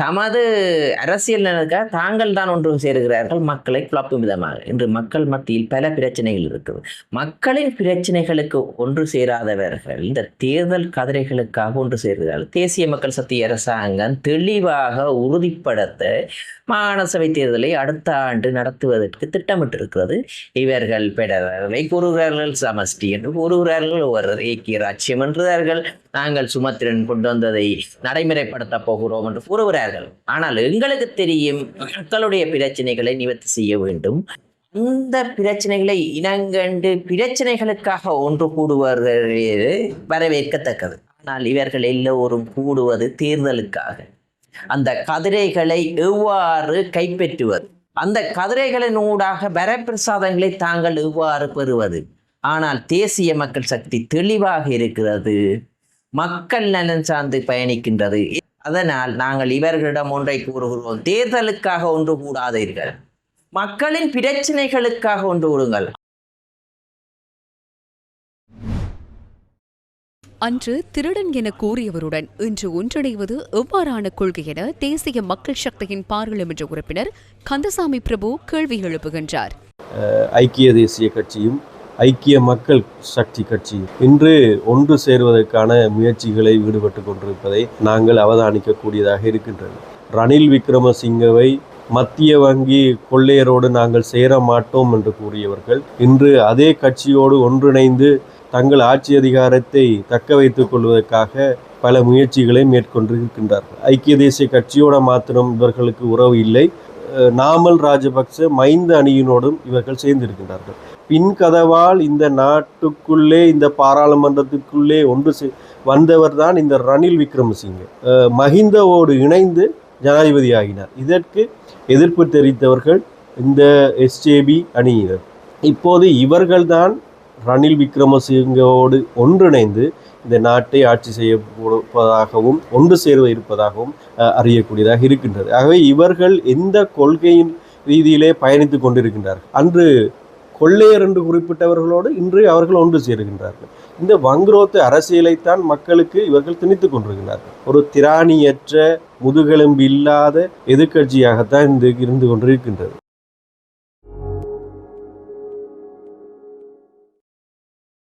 தமது அரசியல் நலனுக்காக தாங்கள் தான் ஒன்று சேருகிறார்கள். மக்களை குழப்பும் விதமாக. இன்று மக்கள் மத்தியில் பல பிரச்சனைகள் இருக்குது. மக்களின் பிரச்சனைகளுக்கு ஒன்று சேராதவர்கள் இந்த தேர்தல் கதிரைகளுக்காக ஒன்று சேர்கிறார்கள். தேசிய மக்கள் சக்தி அரசாங்கம் தெளிவாக உறுதிப்படுத்த மாகாண தேர்தலை அடுத்த ஆண்டு நடத்துவதற்கு திட்டமிட்டிருக்கிறது. இவர்கள் பெடரவை கூறுகிறார்கள் சமஷ்டி என்று கூறுகிறார்கள் ஒரு ஐக்கிய ராஜ்யம் என்றார்கள். நாங்கள் சுமத்திரன் கொண்டு வந்ததை நடைமுறைப்படுத்த போகிறோம் என்று கூறுகிறார்கள். ஆனால் எங்களுக்கு தெரியும் மக்களுடைய பிரச்சனைகளை நிவர்த்தி செய்ய வேண்டும். இந்த பிரச்சனைகளை இனங்கண்டு பிரச்சனைகளுக்காக ஒன்று கூடுவார்கள் வரவேற்கத்தக்கது. ஆனால் இவர்கள் எல்லோரும் கூடுவது தேர்தலுக்காக. அந்த கதிரைகளை எவ்வாறு கைப்பற்றுவது? அந்த கதிரைகளின் ஊடாக வரப்பிரசாதங்களை தாங்கள் எவ்வாறு பெறுவது? ஆனால் தேசிய மக்கள் சக்தி தெளிவாக இருக்கிறது. மக்கள் நலன் சார்ந்து பயணிக்கின்றது. அதனால் நாங்கள் இவர்களிடம் ஒன்றை கூறுகிறோம். தேர்தலுக்காக ஒன்று கூடாதீர்கள். மக்களின் பிரச்சனைகளுக்காக ஒன்று கூடுங்கள் அன்று திருடன் என கூறியவருடன் இன்று ஒன்றிணைவது எவ்வாறான கொள்கை என தேசிய மக்கள் சக்தியின் பாராளுமன்ற உறுப்பினர் கந்தசாமி பிரபு கேள்வி எழுப்புகின்றார். ஐக்கிய தேசிய கட்சியும் ஐக்கிய மக்கள் சக்தி கட்சி. இன்று ஒன்று சேருவதற்கான முயற்சிகளை ஈடுபட்டு கொண்டிருப்பதை நாங்கள் அவதானிக்கக்கூடியதாக இருக்கின்றது. ரணில் விக்ரமசிங்கவை மத்திய வங்கி கொள்ளையரோடு நாங்கள் சேர மாட்டோம் என்று கூறியவர்கள் இன்று அதே கட்சியோடு ஒன்றிணைந்து தங்கள் ஆட்சி அதிகாரத்தை தக்க வைத்துக் கொள்வதற்காக பல முயற்சிகளை மேற்கொண்டிருக்கின்றார்கள். ஐக்கிய தேசிய கட்சியோட மாத்திரம் இவர்களுக்கு உறவு இல்லை. நாமல் ராஜபக்ச மைந்த அணியினோடும் இவர்கள் சேர்ந்திருக்கின்றார்கள். பின் கதவால் இந்த நாட்டுக்குள்ளே இந்த பாராளுமன்றத்துக்குள்ளே ஒன்று சே வந்தவர் தான் இந்த ரணில் விக்ரமசிங்க. மஹிந்தவோடு இணைந்து ஜனாதிபதி ஆகினார் இதற்கு எதிர்ப்பு தெரிவித்தவர்கள் இந்த எஸ்ஜேபி அணியினர். இப்போது இவர்கள்தான் ரணில் விக்ரமசிங்கவோடு ஒன்றிணைந்து இந்த நாட்டை ஆட்சி செய்யப்படுவதாகவும் ஒன்று சேர்வ இருப்பதாகவும் அறியக்கூடியதாக இருக்கின்றது. ஆகவே இவர்கள் எந்த கொள்கையின் ரீதியிலே பயணித்து கொண்டிருக்கின்றார்கள்? அன்று கொள்ளையர் என்று குறிப்பிட்டவர்களோடு இன்று அவர்கள் ஒன்று சேருகின்றார்கள். இந்த வங்குரோத்து அரசியலைத்தான் மக்களுக்கு இவர்கள் திணித்துக் கொண்டிருக்கிறார்கள் ஒரு திராணியற்ற முதுகெலும்பு இல்லாத எதிர்க்கட்சியாகத்தான் இந்த இருந்து கொண்டிருக்கின்றது.